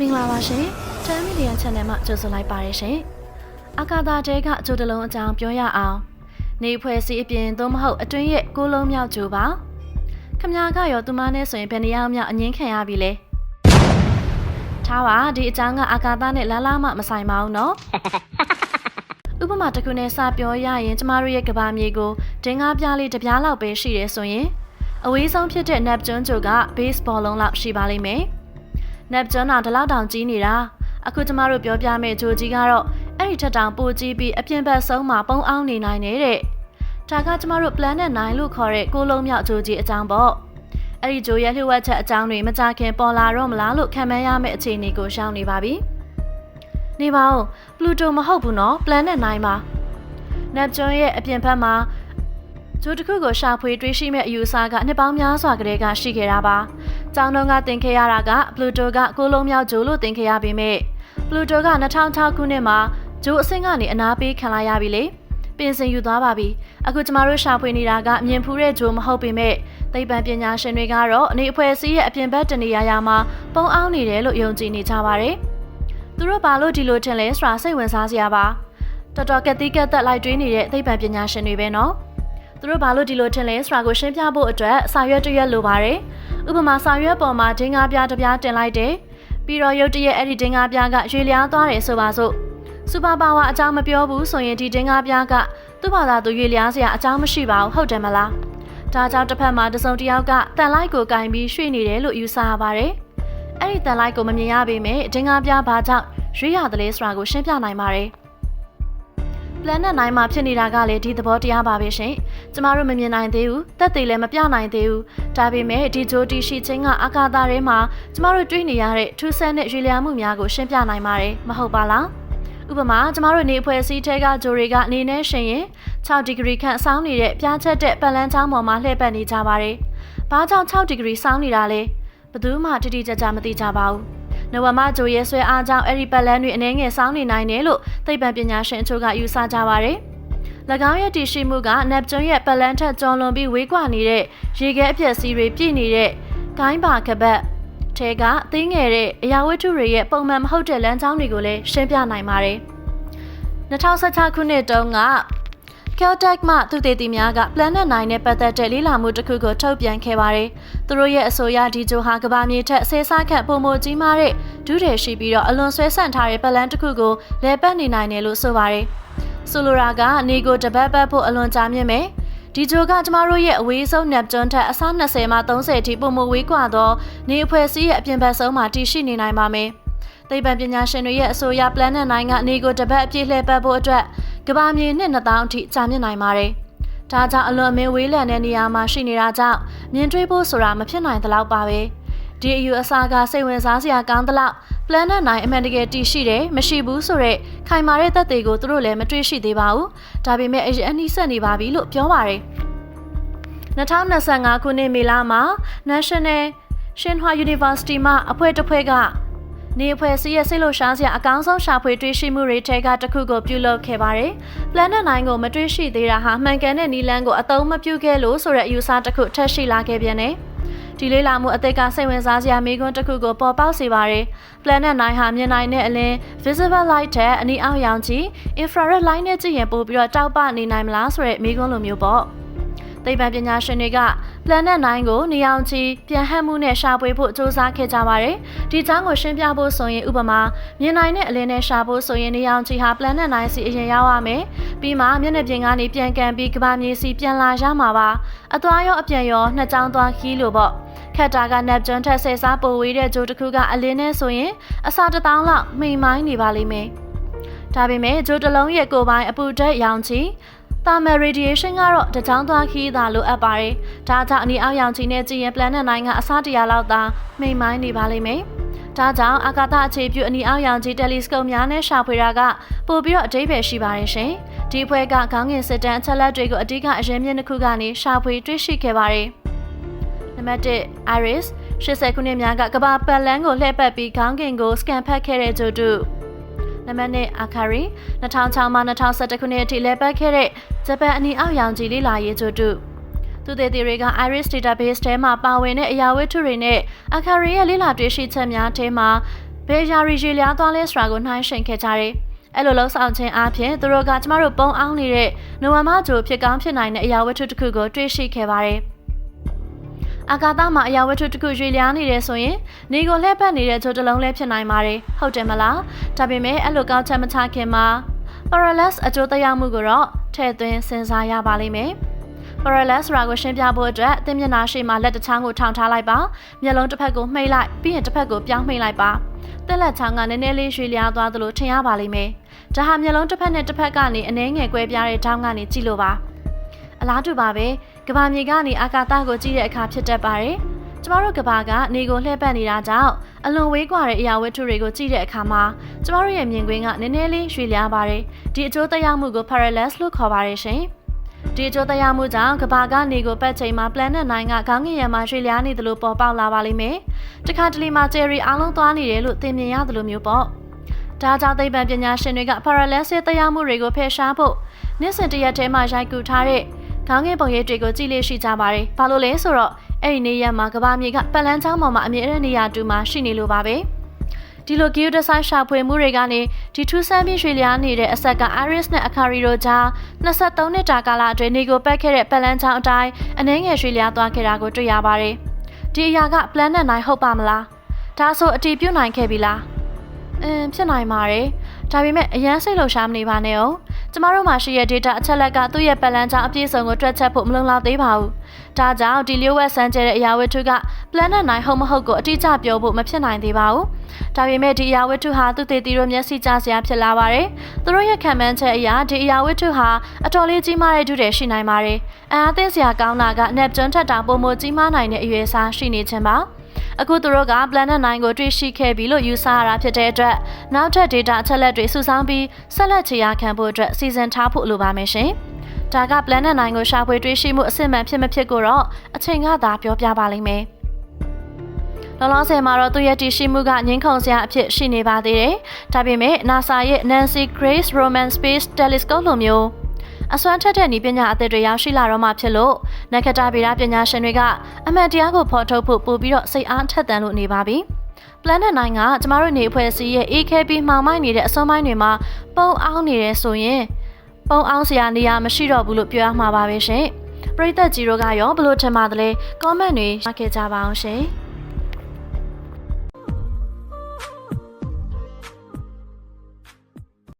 မင်္ဂလာပါရှင်။10 million channel မှာကြိုဆိုလိုက်ပါရရှင်။အကာသာတဲကအကျိုးတလုံးအကြောင်းပြောရအောင်။နေဖွဲ့စီအပြင်သို့မဟုတ်အတွင်းရဲ့ကိုလုံးမြောက်ကြိုပါ။ခမ ्या ကရောသူမနဲ့ဆိုရင်ဘယ်နေရာမြောက်အငင်းခံရပြီလဲ။ထားပါဒီအကြောင်းကအကာသာနဲ့လာလာမှမဆိုင်ပါဘူးနော်။ဥပမာတစ်ခုနဲ့စပြောရရင်ကျမတို့ရဲ့ကဘာမြေကိုဒင်းကားပြားလေးတစ်ပြားလောက်ပဲရှိတယ်ဆိုရင်အဝေးဆုံးဖြစ်တဲ့ Neptune ဂျိုက base ball လုံးလောက်ရှိပါလိမ့်မယ်။ Neptune ကဒီလောက်တောင်ကြီးနေတာအခုကျမတို့ပြောပြမယ့်ဂျိုကြီးကတော့အဲ့ဒီထက်တောင်ပိုကြီးပြီးအပြင်ဘက်ဆုံးမှာပုံအောင်နေနိုင်နေတဲ့ဒါကကျမတို့ planet 9လို့ခေါ်တဲ့ကိုလုံးမြောက်ဂျိုကြီးအကြောင်းပေါ့အဲ့ဒီဂျိုရဲ့လျှို့ဝှက်ချက်အကြောင်းတွေမကြခင်ပေါ်လာတော့မလားလို့ခံမှန်းရမယ့်အခြေအနေကိုရှောင်နေပါပြီနေပါဦး Pluto မဟုတ်ဘူးနော် planet 9ပါ Neptune ရဲ့အပြင်ဘက်မှာ ဂျိုတစ်ခုကိုရှာဖွေတွေးရှိမဲ့အယူအဆကနှစ်ပေါင်းများစွာကတည်းကရှိခဲ့တာပါ။ကျောင်းတုန်းကသင်ခဲ့ရတာကပလူတိုကကိုလုံးမြောက်ဂျိုလို့သင်ခဲ့ရပေမဲ့ပလူတိုက2006ခုနှစ်မှာဂျိုအဆင့်ကနေအနာပေးခံလိုက်ရပြီလေ။ပြင်ဆင်ယူသွားပါပြီ။အခုကျမတို့ရှာဖွေနေတာကမြင်ဖူးတဲ့ဂျိုမဟုတ်ပေမဲ့သိပ္ပံပညာရှင်တွေကတော့အနေအဖွဲ့အစည်းရဲ့အပြင်ဘက်တနေရာရာမှာပုံအောင်နေတယ်လို့ယုံကြည်နေကြပါတယ်။သူတို့ဘာလို့ဒီလိုထင်လဲဆိုတာစိတ်ဝင်စားစရာပါ။တော်တော်ကတိကတ်သက်လိုက်တွေးနေတဲ့သိပ္ပံပညာရှင်တွေပဲနော်။ သူတို့ဘာလို့ဒီလိုထင်လဲဆိုတာကိုရှင်းပြဖို့အတွက်စာရွက်တစ်ရွက်လိုပါတယ်။ဥပမာစာရွက်ပေါ်မှာဒင်းကားပြားတစ်ပြားတင်လိုက်တယ်။ပြီးတော့ရုတ်တရက်အဲ့ဒီဒင်းကားပြားကရွေလျားသွားတယ်ဆိုပါစို့။စူပါပါဝါအကြောင်းမပြောဘူးဆိုရင်ဒီဒင်းကားပြားကသူ့ဘာသာသူရွေလျားစရာအကြောင်းမရှိပါဘူးဟုတ်တယ်မလား။ဒါကြောင့်တစ်ဖက်မှာတစုံတစ်ယောက်ကတန်လိုက်ကိုကင်ပြီးရွှေ့နေတယ်လို့ယူဆရပါတယ်။အဲ့ဒီတန်လိုက်ကိုမမြင်ရပေမဲ့ဒင်းကားပြားဘာကြောင့်ရွေးရတယ်လဲဆိုတာကိုရှင်းပြနိုင်ပါတယ်။ planet 9မှာဖြစ်နေတာကလည်းဒီသဘောတရားပါပဲရှင်။ကျမတို့မမြင်နိုင်သေးဘူး။သက်သေလည်းမပြနိုင်သေးဘူး။ဒါပေမဲ့ဒီဂျိုတီရှိချင်းကအာကာသထဲမှာကျမတို့တွေ့နေရတဲ့ထူးဆန်းတဲ့ရွေလျားမှုများကိုရှင်းပြနိုင်ပါတယ်မဟုတ်ပါလား။ဥပမာကျမတို့နေအဖွဲ့အစည်းထဲကဂျိုတွေကအနေနဲ့ရှင်ရင်6ဒီဂရီခန့်ဆောင်းနေတဲ့ပြားချက်တဲ့ပတ်လန်းချောင်းပေါ်မှာလှည့်ပတ်နေကြပါတယ်။ဘာကြောင့်6ဒီဂရီဆောင်းနေတာလဲ။ဘယ်သူမှတိတိကျကျမသိကြပါဘူး။ နိုဝင်ဘာဂျိုရဲဆွဲအားကြောင့်အဲ့ဒီပတ်လန်းတွေအနေငယ်ဆောင်းနေနိုင်တယ်လို့သိပ္ပံပညာရှင်အချို့ကယူဆကြပါတယ်။၎င်းရဲ့တည်ရှိမှုက Neptune ရဲ့ပတ်လန်းထက်ကျော်လွန်ပြီးဝေးကွာနေတဲ့ရေခဲအပြက်စီးတွေပြည့်နေတဲ့ဂိုင်းပါကပတ်ထဲကသိငယ်တဲ့အရာဝတ္ထုတွေရဲ့ပုံမှန်မဟုတ်တဲ့လမ်းကြောင်းတွေကိုလည်းရှင်းပြနိုင်ပါတယ်။2016ခုနှစ်တုန်းက Caltech မှသူတေတီများက Planet 9နဲ့ပတ်သက်တဲ့လေ့လာမှုတစ်ခုကိုထုတ်ပြန်ခဲ့ပါတယ်။သူတို့ရဲ့အဆိုအရဒီဂျိုဟာကဘာမြေထက်ဆေးစားခန့်ပုံမကြီးမားတဲ့ဒုထည်ရှိပြီးတော့အလွန်ဆွဲဆန့်ထားတဲ့ပလန်တစ်ခုကိုလဲပတ်နေနိုင်တယ်လို့ဆိုပါတယ်။ဆိုလိုတာကနေကိုတပတ်ပတ်ဖို့အလွန်ကြာမြင့်မယ်။ဒီဂျိုကကျမတို့ရဲ့အဝေးဆုံး Neptune ထက်အဆ20မှ30အထိပုံမဝေးကွာသောနေအဖွဲ့စည်းရဲ့အပြင်ဘက်ဆုံးမှာတည်ရှိနေနိုင်ပါမယ်။သိပ္ပံပညာရှင်တွေရဲ့အဆိုအရ Planet 9ကနေကိုတပတ်အပြည့်လှည့်ပတ်ဖို့အတွက် ကဘာမြေနှစ်2000အထိကြာမြင့်နိုင်ပါတယ်။ဒါကြောင့်အလွန်အမင်းဝေးလံတဲ့နေရာမှာရှိနေတာကြောင့်မြင်တွေ့ဖို့ဆိုတာမဖြစ်နိုင်သလောက်ပါပဲ။ဒီအယူအဆကစိတ်ဝင်စားစရာကောင်းသလောက် Planet 9အမှန်တကယ်တည်ရှိတယ်မရှိဘူးဆိုတော့ခိုင်မာတဲ့သက်သေကိုသူတို့လည်းမတွေ့ရှိသေးပါဘူး။ဒါပေမဲ့အရင်အနည်းဆက်နေပါပြီလို့ပြောပါတယ်။2025ခုနှစ်မေလမှာ National Shinhua University မှအဖွဲ့တစ်ဖွဲ့က နေအဖွဲ့စီးရဲ့စိတ်လှုပ်ရှားစရာအကောင်းဆုံးရှာဖွေတွေ့ရှိမှုတွေထဲကတစ်ခုကိုပြုလုပ်ခဲ့ပါတယ်။ Planet 9ကိုမတွေ့ရှိသေးတာဟာမှန်ကန်တဲ့နီလန်းကိုအသုံးမပြုခဲ့လို့ဆိုတဲ့အယူဆတစ်ခုထပ်ရှိလာခဲ့ပြန်တယ်။ဒီလေးလာမှုအသက်ကစိတ်ဝင်စားစရာမိကွန်းတစ်ခုကိုပေါ်ပေါက်စေပါတယ်။ Planet 9ဟာမြင်နိုင်တဲ့အလင်း visible light တဲ့အနီအောက်ရောင်ခြည် infrared light နဲ့ကြည့်ရင်ပိုပြီးတော့တောက်ပနေနိုင်မလားဆိုတဲ့မိကွန်းလိုမျိုးပေါ့။ သိပ္ပံပညာရှင်တွေက Planet 9ကိုနေအောင်ချီပြန်ဟပ်မှုနဲ့ရှာဖွေဖို့စ조사ခဲ့ကြပါတယ်။ဒီကြောင်းကိုရှင်းပြဖို့ဆိုရင်ဥပမာမြင်နိုင်တဲ့အလင်းနဲ့ရှာဖို့ဆိုရင်နေအောင်ချီဟာ Planet 9စီအရင်ရောက်ရမယ်။ပြီးမှမျက်နှာပြင်ကနေပြန်ကန်ပြီးကမ္ဘာမြေစီပြန်လာရမှာပါ။အသွားရောအပြန်ရောနှစ်ကြောင်းသွားခီးလို့ပေါ့။ခက်တာက Neptune ထက်ဆယ်စားပိုဝေးတဲ့ဂျိုတစ်ခုကအလင်းနဲ့ဆိုရင်အစာတစ်တောင်းလောက်မှိန်မိုင်းနေပါလိမ့်မယ်။ဒါပေမဲ့ဂျိုတစ်လုံးရဲ့ကိုယ်ပိုင်အပူဓာတ်ရောင်ချီ thermal radiation ကတော့တကြောင်သွားခီးသာလိုအပ်ပါတယ်။ဒါကြောင့်အနီအောက်ရောင်ခြည်နဲ့ကြည့်ရင် planet 9ကအစားတရာလောက်သာမှိန်မိုင်းနေပါလိမ့်မယ်။ဒါကြောင့်အာကာသအခြေပြုအနီအောက်ရောင်ခြည် telescope များနဲ့ရှာဖွေတာကပိုပြီးတော့အဓိပ္ပာယ်ရှိပါတယ်ရှင်။ဒီဖွဲ့ကခေါင်းငင်စစ်တမ်းအချက်လက်တွေကိုအဓိကအရင်မြင့်တစ်ခုကနေရှာဖွေတွေ့ရှိခဲ့ပါတယ်။နံပါတ်1 Iris 80ခုနှစ်များကကမ္ဘာပတ်လန်းကိုလှည့်ပတ်ပြီးခေါင်းကင်ကိုစကန်ဖတ်ခဲ့တဲ့ကြိုတူ နံပါတ်1အာခါရီ2006မှ2011ခုနှစ်အထိလဲပတ်ခဲ့တဲ့ဂျပန်အနီအောက်ရောင်ခြည်လေးလာရေးကြိုတူသူတဲ့တွေက Iris database ထဲမှာပါဝင်တဲ့အရာဝတ္ထုတွေနဲ့အခါရီရဲ့လေးလာတွေ့ရှိချက်များထဲမှာဘယ်ယာရီရွေလျားသွားလဲဆိုတာကိုနှိုင်းယှဉ်ခဲ့ကြတယ်အဲ့လိုလှုပ်ဆောင်ခြင်းအပြင်သူတို့ကကျမတို့ပုံအောင်နေတဲ့နိုဝမ်ဘာဂျိုဖြစ်ကောင်းဖြစ်နိုင်တဲ့အရာဝတ္ထုတစ်ခုကိုတွေ့ရှိခဲ့ပါတယ် အာကာသမှာအရာဝတ္ထုတစ်ခုရွေလျားနေတယ်ဆိုရင်နေကိုလှည့်ပတ်နေတဲ့ဂျိုတစ်လုံးလည်းဖြစ်နိုင်ပါတယ်ဟုတ်တယ်မလားဒါပေမဲ့အဲ့လိုကောင်းချက်မချခင်မှာ parallax အကျိုးသက်ရောက်မှုကိုတော့ထည့်သွင်းစဉ်းစားရပါလိမ့်မယ် parallax ဆိုတာကိုရှင်းပြဖို့အတွက်အသင်းမျက်နှာရှိမှလက်တစ်ချောင်းကိုထောင်ထားလိုက်ပါမျက်လုံးတစ်ဖက်ကိုမှိတ်လိုက်ပြီးရင်တစ်ဖက်ကိုပြောင်းမှိတ်လိုက်ပါတက်လက်ချောင်းကနည်းနည်းလေးရွှေလျားသွားသလိုထင်ရပါလိမ့်မယ်ဒါဟာမျက်လုံးတစ်ဖက်နဲ့တစ်ဖက်ကနေအနှဲငယ်ကွဲပြားတဲ့ထောင်းကနေကြည့်လို့ပါအလားတူပါပဲ ကဘာမြေကနေအာကာသကိုကြည့်တဲ့အခါဖြစ်တတ်ပါတယ်ကျမတို့ကဘာကနေကိုလှည့်ပတ်နေတာကြောင့်အလွန်ဝေးကွာတဲ့အရာဝတ္ထုတွေကိုကြည့်တဲ့အခါမှာကျမတို့ရဲ့မြင်ကွင်းကနည်းနည်းလေးရွှေလျားပါတယ်ဒီအကျိုးသက်ရောက်မှုကို parallax လို့ခေါ်ပါတယ်ရှင်ဒီအကျိုးသက်ရောက်မှုကြောင့်ကဘာကနေကိုပတ်ချိန်မှာ planet 9ကခေါင်းငင်ရံမှာရွှေလျားနေသလိုပေါ်ပေါက်လာပါလိမ့်မယ်တခါတလေမှာ cherry အားလုံးသွားနေတယ်လို့သင်မြင်ရသလိုမျိုးပေါ့ဒါကြောင့်သိပ္ပံပညာရှင်တွေက parallax ရဲ့သက်ရောက်မှုတွေကိုဖယ်ရှားဖို့နေ့စဉ်တစ်ရက်တည်းမှာရိုက်ကူထားတဲ့ ခေါင်းငယ်ပုံရိပ်တွေကိုကြည့်လေ့ရှိကြပါတယ်။ဘာလို့လဲဆိုတော့အဲ့ဒီနေရာမှာကဘာမြေကပတ်လန်းချောင်းပေါ်မှာအမြဲတမ်းနေရာတူမှာရှိနေလို့ပါပဲ။ဒီလို geodesign ရှာဖွေမှုတွေကနေဒီထူးဆန်းပြီးရွှေလျားနေတဲ့အဆက်က Iris နဲ့ Akari တို့ကြား23နှစ်တာကာလအတွင်းနေကိုပတ်ခဲ့တဲ့ပတ်လန်းချောင်းအတိုင်းအနှဲငယ်ရွှေလျားသွားခဲ့တာကိုတွေ့ရပါတယ်။ဒီအရာက planet 9ဟုတ်ပါမလား။ဒါဆိုအတီးပြုတ်နိုင်ခဲ့ပြီလား။အင်းဖြစ်နိုင်ပါတယ်။ဒါပေမဲ့အရန်စိတ်လှုပ်ရှားမနေပါနဲ့အောင်။ ကျမတို့မှာရှိတဲ့ data အချက်လက်ကသူ့ရဲ့ပတ်လန်းချောင်းအပြည့်စုံကိုတွက်ချက်ဖို့မလုံလောက်သေးပါဘူး။ဒါကြောင့်ဒီလျှို့ဝှက်ဆန်းကျဲတဲ့အရာဝတ္ထုက planet 9ဟုတ်မဟုတ်ကိုအတိအကျပြောဖို့မဖြစ်နိုင်သေးပါဘူး။ဒါပေမဲ့ဒီအရာဝတ္ထုဟာသူ့သေးသေးတို့မျက်စိကျစရာဖြစ်လာပါတယ်။သူတို့ရဲ့ခံမှန်းချက်အရဒီအရာဝတ္ထုဟာအတော်လေးကြီးမားတဲ့ဒုတယ်ရှိနိုင်ပါတယ်။အအားသင့်စရာကောင်းတာက Neptune ထက်တောင်ပိုမိုကြီးမားနိုင်တဲ့အရွယ်အစားရှိနေခြင်းပါ။ အခုသူတို့က Planet 9ကိုတွေ့ရှိခဲ့ပြီလို့ယူဆရတာဖြစ်တဲ့အတွက်နောက်ထပ် data အချက်လက်တွေစုဆောင်းပြီးဆက်လက်ခြေရာခံဖို့အတွက်စီစဉ်ထားဖို့လိုပါမယ်ရှင်။ဒါက Planet 9ကိုရှာဖွေတွေ့ရှိမှုအစစ်မှန်ဖြစ်မဖြစ်ကိုတော့အချိန်ကသာပြောပြပါလိမ့်မယ်။လောလောဆယ်မှာတော့သူ့ရဲ့တည်ရှိမှုကငင်းခုန်စရာအဖြစ်ရှိနေပါသေးတယ်။ဒါပေမဲ့ NASA ရဲ့ Nancy Grace Roman Space Telescope လိုမျိုး အစွမ်းထက်တဲ့ဤပညာအသစ်တွေရောက်ရှိလာတော့မှဖြစ်လို့နက္ခတ္တဗေဒပညာရှင်တွေကအမှန်တရားကိုဖော်ထုတ်ဖို့ပို့ပြီးတော့စိတ်အားထက်သန်လို့နေပါပြီ။ Planet 9ကကျမတို့နေအဖွဲ့အစည်းရဲ့ AKB မှောင်မိုက်နေတဲ့အစွမ်းပိုင်းတွေမှာပုံအောင်နေတယ်ဆိုရင်ပုံအောင်စရာနေရာမရှိတော့ဘူးလို့ပြောရမှာပါပဲရှင်။ပရိသတ်ကြီးတို့ကရောဘလို့ထင်ပါသလဲ comment တွေရှင်းခဲ့ကြပါအောင်ရှင်။